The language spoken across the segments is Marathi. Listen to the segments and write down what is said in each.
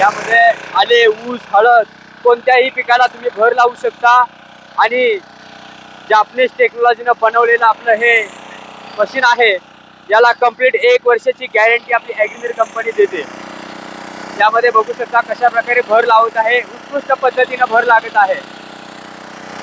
यामध्ये आले ऊस हळद कोणत्याही पिकाला तुम्ही भर लावू शकता. आणि जापनीज टेक्नॉलॉजीनं बनवलेलं आपलं हे मशीन आहे. याला कंप्लीट एक वर्षाची गॅरंटी आपली ॲग्रिमिर कंपनी देते. यामध्ये बघू शकता कशा प्रकारे भर लावत आहे उत्कृष्ट पद्धतीनं भर लागत आहे.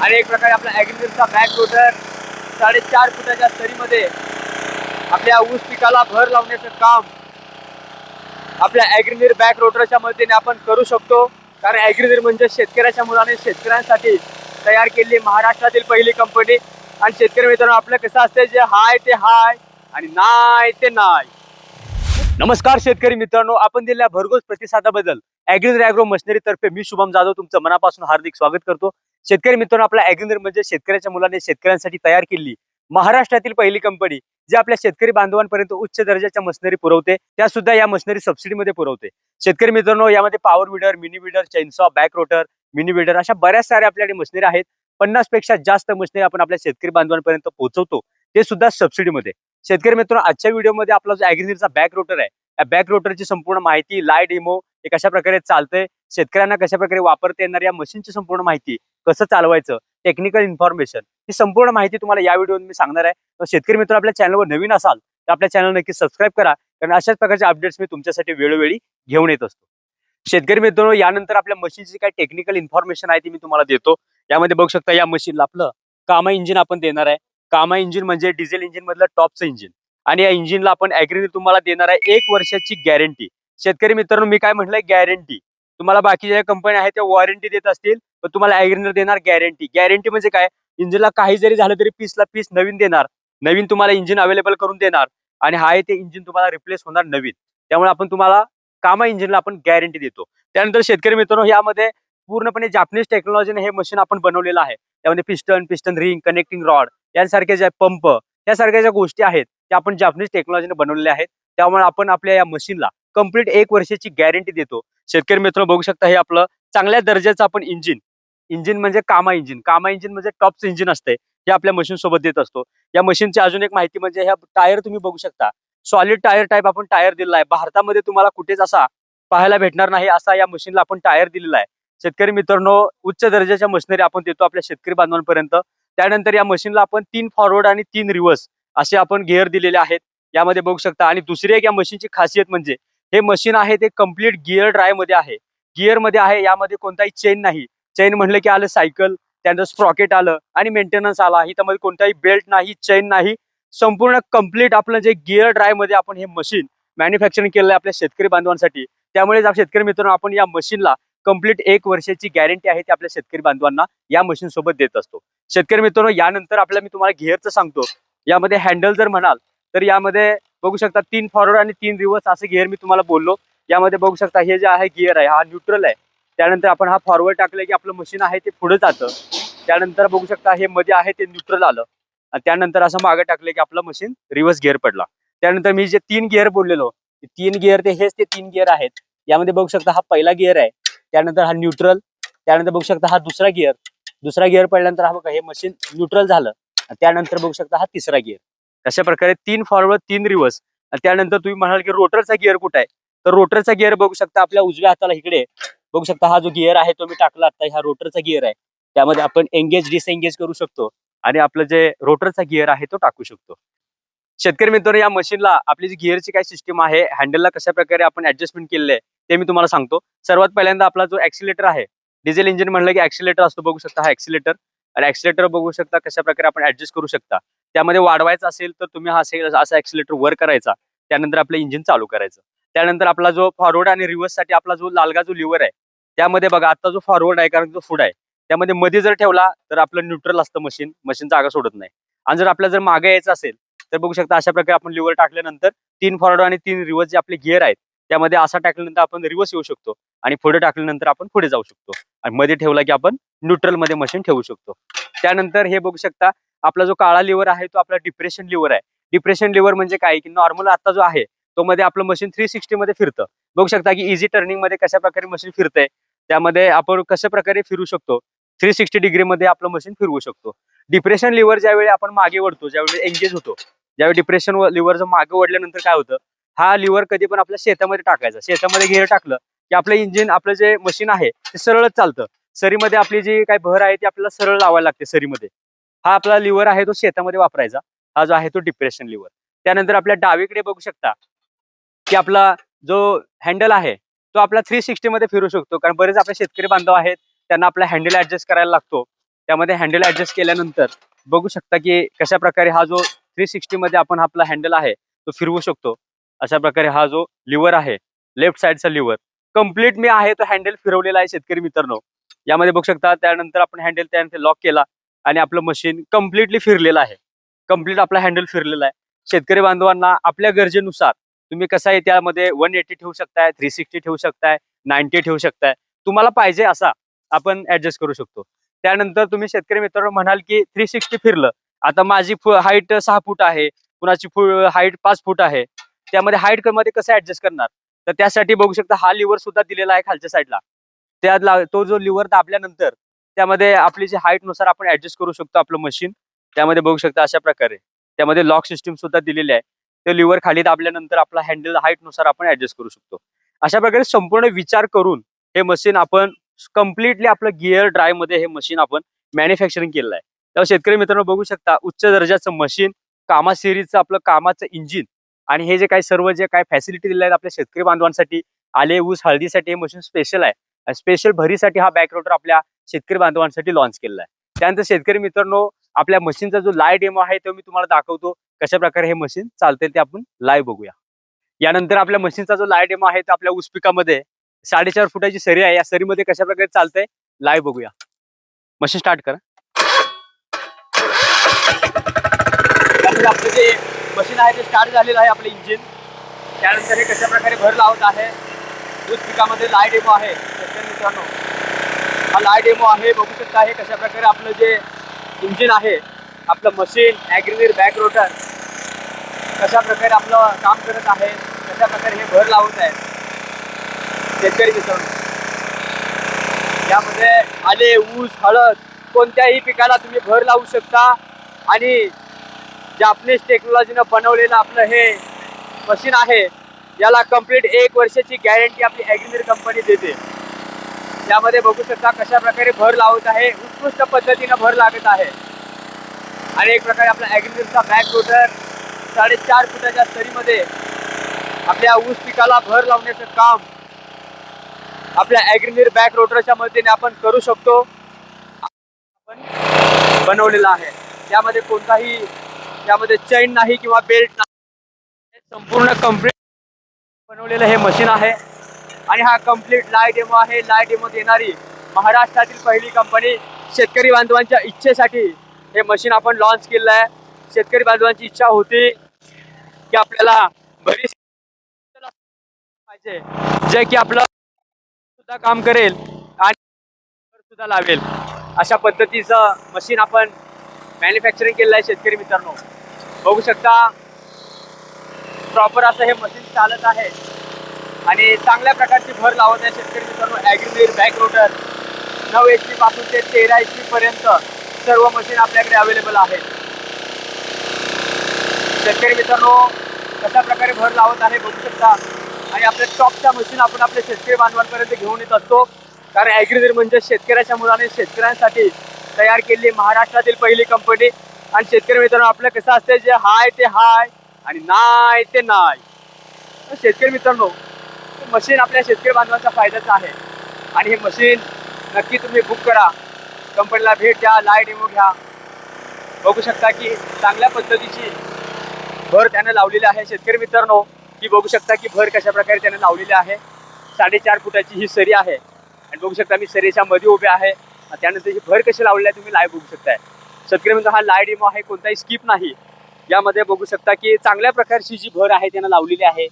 आणि एक प्रकारे आपला ॲग्रिमिरचा बॅक रोटर साडेचार फुटाच्या सरीमध्ये आपल्या ऊस पिकाला भर लावण्याचं काम आपल्या ॲग्रिमिर बॅक रोटरच्या मदतीने आपण करू शकतो. कारण ॲग्रिमिर म्हणजे शेतकऱ्याच्या मुलाने शेतकऱ्यांसाठी तयार केलेली महाराष्ट्रातील पहिली कंपनी आणि शेतकरी मित्रांनो आपलं कसं असतं जे हाय ते हाय आणि नाय ते नाय नमस्कार शेतकरी मित्रांनो आपण दिलेल्या भरघोस प्रतिसादाबद्दल ॲग्रिमिर ॲग्रो मशिनरी तर्फे मी शुभम जाधव तुमचं मनापासून हार्दिक स्वागत करतो. शेतकरी मित्रांनो आपल्या ॲग्रीनिर म्हणजे शेतकऱ्याच्या मुलाने शेतकऱ्यांसाठी तयार केली महाराष्ट्रातील पहिली कंपनी जी आपल्या शेतकरी बांधवांपर्यंत उच्च दर्जाच्या मशिनरी पुरवते त्या सुद्धा या मशिनरी सबसिडीमध्ये पुरवते. शेतकरी मित्रांनो यामध्ये power weeder mini weeder chainsaw back rotor mini weeder अशा बऱ्याच साऱ्या आपल्याकडे मशिनरी आहेत. पन्नासपेक्षा जास्त मशिनरी आपण आपल्या शेतकरी बांधवांपर्यंत पोहोचवतो ते सुद्धा सबसिडीमध्ये शेतकरी मित्रांनो आजच्या व्हिडिओमध्ये आपला जो ॲग्रिमिरचा बॅक रोटर आहे या बॅक रोटरची संपूर्ण माहिती लाइट डेमो हे कशा प्रकारे चालतंय शेतकऱ्यांना कशा प्रकारे वापरता येणार या मशीनची संपूर्ण माहिती कसं चालवायचं टेक्निकल इन्फॉर्मेशन ही संपूर्ण माहिती तुम्हाला या व्हिडिओ मी सांगणार आहे. तर शेतकरी मित्र आपल्या चॅनलवर नवीन असाल तर आपल्या चॅनल नक्की सबस्क्राईब करा. कारण अशाच प्रकारचे अपडेट्स मी तुमच्यासाठी वेळोवेळी घेऊन येत असतो. शेतकरी मित्रांनो यानंतर आपल्या मशीनची काय टेक्निकल इन्फॉर्मेशन आहे ती मी तुम्हाला देतो. यामध्ये बघू शकता या मशीनला आपलं कामा इंजिन आपण देणार आहे. कामा इंजिन म्हणजे डिझेल इंजिन मधलं टॉपचं इंजिन आणि या इंजिनला आपण ॲग्री तुम्हाला देणार आहे एक वर्षाची गॅरंटी शेतकरी मित्रांनो मी काय म्हटलंय? गॅरंटी तुम्हाला बाकीच्या ज्या कंपन्या आहेत त्या वॉरंटी देत असतील पण तुम्हाला अॅग्रीनर देणार गॅरंटी गॅरंटी म्हणजे काय? इंजिनला काही जरी झालं तरी पीसला पीस नवीन देणार. नवीन तुम्हाला इंजिन अवेलेबल करून देणार. आणि हा ते इंजिन तुम्हाला रिप्लेस होणार नवीन. त्यामुळे आपण तुम्हाला कामा इंजिनला आपण गॅरंटी देतो. त्यानंतर शेतकरी मित्रांनो यामध्ये पूर्णपणे जापनीज टेक्नॉलॉजीने हे मशीन आपण बनवलेलं आहे. त्यामध्ये piston piston ring connecting rod यासारख्या ज्या पंप यासारख्या ज्या गोष्टी आहेत त्या आपण जापनीज टेक्नॉलॉजीने बनवलेल्या आहेत. त्यामुळे आपण आपल्या या मशीनला कंप्लीट एक वर्षाची गॅरंटी देतो. शेतकरी मित्र बघू शकता हे आपलं चांगल्या दर्जाचं आपण इंजिन इंजिन म्हणजे कामा इंजिन. कामा इंजिन म्हणजे टॉपचं इंजिन असते हे आपल्या मशीन सोबत देत असतो. या मशीनची अजून एक माहिती म्हणजे ह्या टायर तुम्ही बघू शकता. सॉलिड टायर टाईप आपण टायर दिलेला आहे. भारतामध्ये तुम्हाला कुठेच असा पाहायला भेटणार नाही असा या मशीनला आपण टायर दिलेला आहे. शेतकरी मित्रांनो उच्च दर्जाच्या मशिनरी आपण देतो आपल्या शेतकरी बांधवांपर्यंत. त्यानंतर या मशीनला आपण तीन फॉरवर्ड आणि तीन रिव्हर्स असे आपण गिअर दिलेले आहेत. यामध्ये बघू शकता. आणि दुसरी एक या मशीनची खासियत म्हणजे हे मशीन आहे ते कंप्लीट गिअर ड्रायमध्ये आहे. गिअरमध्ये आहे यामध्ये कोणताही चेन नाही. चेन म्हणलं की आलं सायकल त्यानंतर स्प्रॉकेट आलं आणि मेंटेनन्स आला. त्यामध्ये कोणताही बेल्ट नाही चेन नाही. संपूर्ण कंप्लीट आपलं जे गिअर ड्रायमध्ये आपण हे मशीन मॅन्युफॅक्चरिंग केलं आहे आपल्या शेतकरी बांधवांसाठी. त्यामुळे शेतकरी मित्रांनो आपण या मशीनला कंप्लीट एक वर्षाची गॅरंटी आहे ती आपल्या शेतकरी बांधवांना या मशीन सोबत देत असतो. शेतकरी मित्रांनो यानंतर आपल्याला मी तुम्हाला गिअरचं सांगतो. यामध्ये हँडल जर म्हणाल तर यामध्ये बघू शकता तीन फॉरवर्ड आणि तीन रिव्हर्स असे गिअर मी तुम्हाला बोललो. यामध्ये बघू शकता हे जे आहे गिअर आहे हा न्यूट्रल आहे. त्यानंतर आपण हा फॉरवर्ड टाकलं की आपलं मशीन आहे ते पुढे जातं. त्यानंतर बघू शकता हे मध्ये आहे ते न्यूट्रल आलं. आणि त्यानंतर असं मागे टाकलं की आपलं मशीन रिव्हर्स गिअर पडला. त्यानंतर मी जे तीन गिअर बोललेलो तीन गिअर ते हेच ते तीन गिअर आहेत. यामध्ये बघू शकता हा पहिला गिअर आहे. त्यानंतर हा न्यूट्रल त्यानंतर बघू शकता हा दुसरा गिअर दुसरा गिअर पडल्यानंतर हा बघा हे मशीन न्यूट्रल झालं. आणि त्यानंतर बघू शकता हा तिसरा गिअर अशा प्रकारे तीन फॉरवर्ड तीन रिव्हर्स आणि त्यानंतर तुम्ही म्हणाल की रोटरचा गिअर कुठे आहे? तर रोटरचा गिअर बघू शकता आपल्या उजव्या हाताला इकडे बघू शकता हा जो गिअर आहे तो मी टाकला आता ह्या रोटरचा गिअर आहे. त्यामध्ये आपण एंगेज डिसएंगेज करू शकतो आणि आपलं जे रोटरचा गिअर आहे तो टाकू शकतो. शेतकरी मित्रांनो या मशीनला आपली जी गिअरची काय सिस्टीम आहे हँडलला कशा प्रकारे आपण ऍडजस्टमेंट केलेलं आहे ते मी तुम्हाला सांगतो. सर्वात पहिल्यांदा आपला जो ऍक्सिलेटर आहे डिझेल इंजिन म्हणलं की ऍक्सिलेटर असतो बघू शकता हा ऍक्सिलेटर आणि ऍक्सिलेटर बघू शकता कशा प्रकारे आपण ऍडजस्ट करू शकता. त्यामध्ये वाढवायचा असेल तर तुम्ही हा असेल असा ऍक्सिलेटर वर करायचा. त्यानंतर आपलं इंजिन चालू करायचं. त्यानंतर आपला जो फॉरवर्ड आणि रिव्हर्ससाठी आपला जो लालगा जो लिव्हर आहे त्यामध्ये बघा आता जो फॉरवर्ड आहे कारण जो फुड आहे त्यामध्ये मध्ये जर ठेवला तर आपलं न्यूट्रल असतं मशीन मशीन जागा सोडत नाही. आणि जर आपल्याला जर मागे यायचं असेल तर बघू शकता अशा प्रकारे आपण लिव्हर टाकल्यानंतर तीन फॉरवर्ड आणि तीन रिव्हर्स जे आपले गिअर आहेत त्यामध्ये असा टाकल्यानंतर आपण रिव्हर्स येऊ शकतो. आणि पुढे टाकल्यानंतर आपण पुढे जाऊ शकतो. आणि मध्ये ठेवला की आपण न्यूट्रलमध्ये मशीन ठेवू शकतो. त्यानंतर हे बघू शकता आपला जो काळा लिव्हर आहे तो आपला डिप्रेशन लिव्हर आहे. डिप्रेशन लिव्हर म्हणजे काय? की नॉर्मल आता जो आहे तो मध्ये आपलं मशीन थ्री सिक्स्टी मध्ये फिरतं. बघू शकता की इझी टर्निंगमध्ये कशा प्रकारे मशीन फिरतंय. त्यामध्ये आपण कशा प्रकारे फिरू शकतो? थ्री सिक्स्टी डिग्री मध्ये आपलं मशीन फिरवू शकतो. डिप्रेशन लिव्हर ज्यावेळी आपण मागे वळतो ज्यावेळी एंगेज होतो ज्यावेळी डिप्रेशन लिव्हर जर मागे वळल्यानंतर काय होतं? हा लिव्हर कधी पण आपल्या शेतामध्ये टाकायचा. शेतामध्ये घेर टाकलं की आपलं इंजिन आपलं जे मशीन आहे ते सरळच चालतं. सरीमध्ये आपली जी काही भर आहे ती आपल्याला सरळ लावायला लागते सरीमध्ये. हा आपला लिव्हर आहे तो शेतामध्ये वापरायचा. हा जो आहे तो डिप्रेशन लिव्हर त्यानंतर आपल्या डावीकडे बघू शकता की आपला जो हँडल आहे तो आपला थ्री सिक्स्टी मध्ये फिरू शकतो. कारण बरेच आपले शेतकरी बांधव आहेत त्यांना आपला हँडल ऍडजस्ट करायला लागतो. त्यामध्ये हँडल ऍडजस्ट केल्यानंतर बघू शकता की कशा प्रकारे हा जो थ्री सिक्स्टी मध्ये आपण आपला हँडल आहे तो फिरवू शकतो. अशा प्रकारे हा जो लिव्हर आहे लेफ्ट साईडचा लिव्हर कंप्लीट मी आहे तो हँडल फिरवलेला आहे शेतकरी मित्रांनो. यामध्ये बघू शकता त्यानंतर आपण हँडल त्यानंतर लॉक केला आणि आपलं मशीन कम्प्लिटली फिरलेलं आहे. कंप्लीट आपला हँडल फिरलेला आहे. शेतकरी बांधवांना आपल्या गरजेनुसार तुम्ही कसं आहे त्यामध्ये वन एटी ठेवू शकताय थ्री सिक्स्टी ठेवू शकताय नाईन्टी ठेवू शकताय. तुम्हाला पाहिजे असा आपण ऍडजस्ट करू शकतो. त्यानंतर तुम्ही शेतकरी मित्रांनो म्हणाल की थ्री सिक्स्टी फिरलं. आता माझी हाईट सहा फूट आहे कुणाची हाईट पाच फूट आहे. त्यामध्ये हाईटमध्ये कसं ऍडजस्ट करणार? तर त्यासाठी बघू शकता हा लिव्हर सुद्धा दिलेला आहे खालच्या साईडला त्या तो जो लिव्हर दाबल्यानंतर त्यामध्ये आपली जी हाईटनुसार आपण ऍडजस्ट करू शकतो आपलं मशीन त्यामध्ये बघू शकता अशा प्रकारे. त्यामध्ये लॉक सिस्टीम सुद्धा दिलेली आहे. ते लिव्हर खाली दाबल्यानंतर आपला हँडल हाईटनुसार आपण ऍडजस्ट करू शकतो. अशा प्रकारे संपूर्ण विचार करून हे मशीन आपण कम्प्लिटली आपलं गिअर ड्राईव्हमध्ये हे मशीन आपण मॅन्युफॅक्चरिंग केलेलं आहे. तेव्हा शेतकरी मित्रांनो बघू शकता उच्च दर्जाचं मशीन कामा सिरीजचं आपलं कामाचं इंजिन आणि हे जे काही सर्व जे काही फॅसिलिटी दिल्या आहेत आपल्या शेतकरी बांधवांसाठी आले ऊस हळदीसाठी हे मशीन स्पेशल आहे. स्पेशल भरीसाठी हा बॅक रोटर आपल्या शेतकरी बांधवांसाठी लॉन्च केलेला आहे. त्यानंतर शेतकरी मित्रांनो आपल्या मशीनचा जो लाय डेमो आहे तो मी तुम्हाला दाखवतो. कशा प्रकारे हे मशीन चालते ते आपण लाईव्ह बघूया. यानंतर आपल्या मशीनचा जो लाय डेमो आहे तो आपल्या ऊस पिकामध्ये साडेचार फुटाची सरी आहे. या सरीमध्ये कशा प्रकारे चालतंय लाईव्ह बघूया. मशीन स्टार्ट करा. आपलं जे मशीन आहे ते स्टार्ट झालेलं आहे आपलं इंजिन त्यानंतर हे कशा प्रकारे भर लावत आहे? ऊस पिकामध्ये लाय डेमो आहे मित्रांनो हा लाय डेमो आहे. बघू शकता हे कशा प्रकारे आपलं जे इंजिन आहे आपलं मशीन ॲग्रिवीर बॅक रोटर कशा प्रकारे आपलं काम करत आहे कशा प्रकारे हे भर लावत आहे शेतकरी मित्रांनो. यामध्ये आले ऊस हळद कोणत्याही पिकाला तुम्ही भर लावू शकता. आणि जापनीज टेक्नॉलॉजीनं बनवलेलं आपलं हे मशीन आहे याला कंप्लीट एक वर्षाची गॅरंटी आपली ॲग्रिमीर कंपनी देते. यामध्ये बघू शकता कशा प्रकारे भर लावत आहे उत्कृष्ट पद्धतीनं भर लागत आहे. आणि एक प्रकारे आपला ॲग्रिमीरचा बॅक रोटर साडेचार फुटाच्या सरीमध्ये आपल्या ऊस पिकाला भर लावण्याचं काम आपल्या ॲग्रिमीर बॅक रोटरच्या मदतीने आपण करू शकतो. आपण बनवलेला आहे. त्यामध्ये कोणताही त्यामध्ये चैन नाही किंवा बेल्ट नाही. हे संपूर्ण कंप्लीट बनवलेलं हे मशीन आहे. आणि हा कंप्लीट लाय डेमो आहे. लाय डेमो देणारी महाराष्ट्रातील पहिली कंपनी शेतकरी बांधवांच्या इच्छेसाठी हे मशीन आपण लॉन्च केलेलं आहे. शेतकरी बांधवांची इच्छा होती की आपल्याला बरीच पाहिजे. जे की आपलं सुद्धा काम करेल आणि सुद्धा लावेल. अशा पद्धतीचं मशीन आपण मॅन्युफॅक्चरिंग केलेलं आहे शेतकरी मित्रांनो. बघू शकता प्रॉपर असं हे मशीन चालत आहे. आणि चांगल्या प्रकारची भर लावत आहे शेतकरी मित्रांनो. ॲग्रीमेर बॅक रोटर नऊ एच पी पासून ते तेरा एच पी पर्यंत सर्व मशीन आपल्याकडे अवेलेबल आहेत. शेतकरी मित्रांनो कशा प्रकारे भर लावत आहे बघू शकता. आणि आपल्या टॉपच्या मशीन आपण आपल्या शेतकरी बांधवांपर्यंत घेऊन येत असतो. कारण ॲग्रीजर म्हणजे शेतकऱ्याच्या मुलाने शेतकऱ्यांसाठी तयार केलेली महाराष्ट्रातील पहिली कंपनी आणि शेतकरी मित्रांनो आपलं कसं असतं जे हाय ते हाय आणि नाय ते नाय शेतकरी मित्रांनो मशीन आपल्या शेतकरी बांधवांचा फायद्याचं आहे. आणि हे मशीन नक्की तुम्ही बुक करा. कंपनीला भेट द्या लाय डेमो घ्या. बघू शकता की चांगल्या पद्धतीची भर त्यानं लावलेली आहे. शेतकरी मित्रांनो ही बघू शकता की भर कशा प्रकारे त्यानं लावलेली आहे. साडेचार फुटाची ही सरी आहे. आणि बघू शकता मी सरीच्या मध्ये उभे आहे. त्यानंतर ही भर कशी लावलेली आहे तुम्ही लाईव्ह बघू शकताय. शेतकरी मित्र हा लाय डेमो आहे कोणताही स्किप नाही. यामध्ये बघू शकता की चांगल्या प्रकारची जी भर आहे त्यानं लावलेली आहे.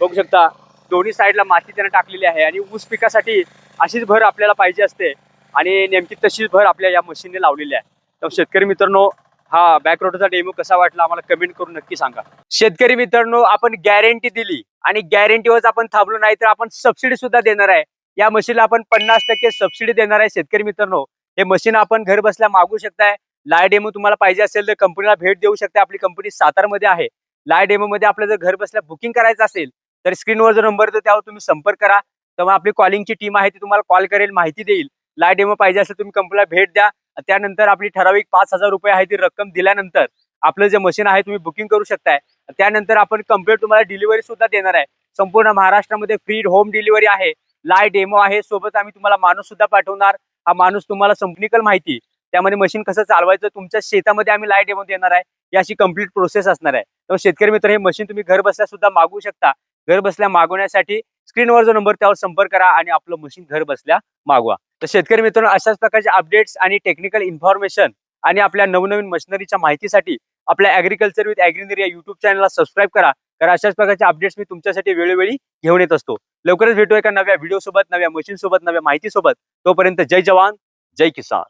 बघू शकता दोन्ही साईडला माती त्यानं टाकलेली आहे. आणि ऊस पिकासाठी अशीच भर आपल्याला पाहिजे असते. आणि नेमकी तशीच भर आपल्या या मशीनने लावलेली आहे. तर शेतकरी मित्रांनो हा बॅक रोडचा डेमो कसा वाटला आम्हाला कमेंट करून नक्की सांगा. शेतकरी मित्रांनो आपण गॅरंटी दिली आणि गॅरंटीवर आपण थांबलो नाही तर आपण सबसिडी सुद्धा देणार आहे. या मशीनला आपण पन्नास टक्के सबसिडी देणार आहे शेतकरी मित्रांनो. हे मशीन आपण घर बसल्या मागू शकताय. लाय डेमो तुम्हाला पाहिजे असेल तर कंपनीला भेट देऊ शकता आपली कंपनी सातारमध्ये आहे. लाय डेमो मध्ये आपल्याला जर घर बसल्या बुकिंग करायचं असेल तर स्क्रीनवर जो नंबर येतो त्यावर तुम्ही संपर्क करा. तर आपली कॉलिंगची टीम आहे ती तुम्हाला कॉल करेल माहिती देईल. लाय डेमो पाहिजे असेल तुम्ही कंपनीला भेट द्या. त्यानंतर आपली ठराविक पाच हजार रुपये आहे ती रक्कम दिल्यानंतर आपलं जे मशीन आहे तुम्ही बुकिंग करू शकताय. त्यानंतर आपण कंप्लीट तुम्हाला डिलिव्हरी सुद्धा देणार आहे. संपूर्ण महाराष्ट्रामध्ये फ्री होम डिलिव्हरी आहे. लाय डेमो आहे. सोबत आम्ही तुम्हाला माणूस सुद्धा पाठवणार. हा माणूस तुम्हाला संपनिकल माहिती. त्यामध्ये मशीन कसं चालवायचं तुमच्या शेतामध्ये आम्ही लाइट डेमो देणार आहे. ही अशी कंप्लीट प्रोसेस असणार आहे. तर शेतकरी मित्र हे मशीन तुम्ही घर बसल्या सुद्धा मागवू शकता. घर बसल्या मागवण्यासाठी स्क्रीनवर जो नंबर त्यावर संपर्क करा आणि आपलं मशीन घर बसल्या मागवा. तर शेतकरी मित्रांनो अशाच प्रकारचे अपडेट्स आणि टेक्निकल इन्फॉर्मेशन आणि आपल्या नवनवीन मशिनरीच्या माहितीसाठी आपल्या ऍग्रिकल्चर विथ ऍग्रिनरी या युट्यूब चॅनलला सबस्क्राईब करा. कारण अशाच प्रकारचे अपडेट्स मी तुमच्यासाठी वेळोवेळी घेऊन येत असतो. लवकरच भेटू एका नव्या व्हिडिओ सोबत नव्या मशीन सोबत नव्या माहिती सोबत. तोपर्यंत जय जवान जय किसान.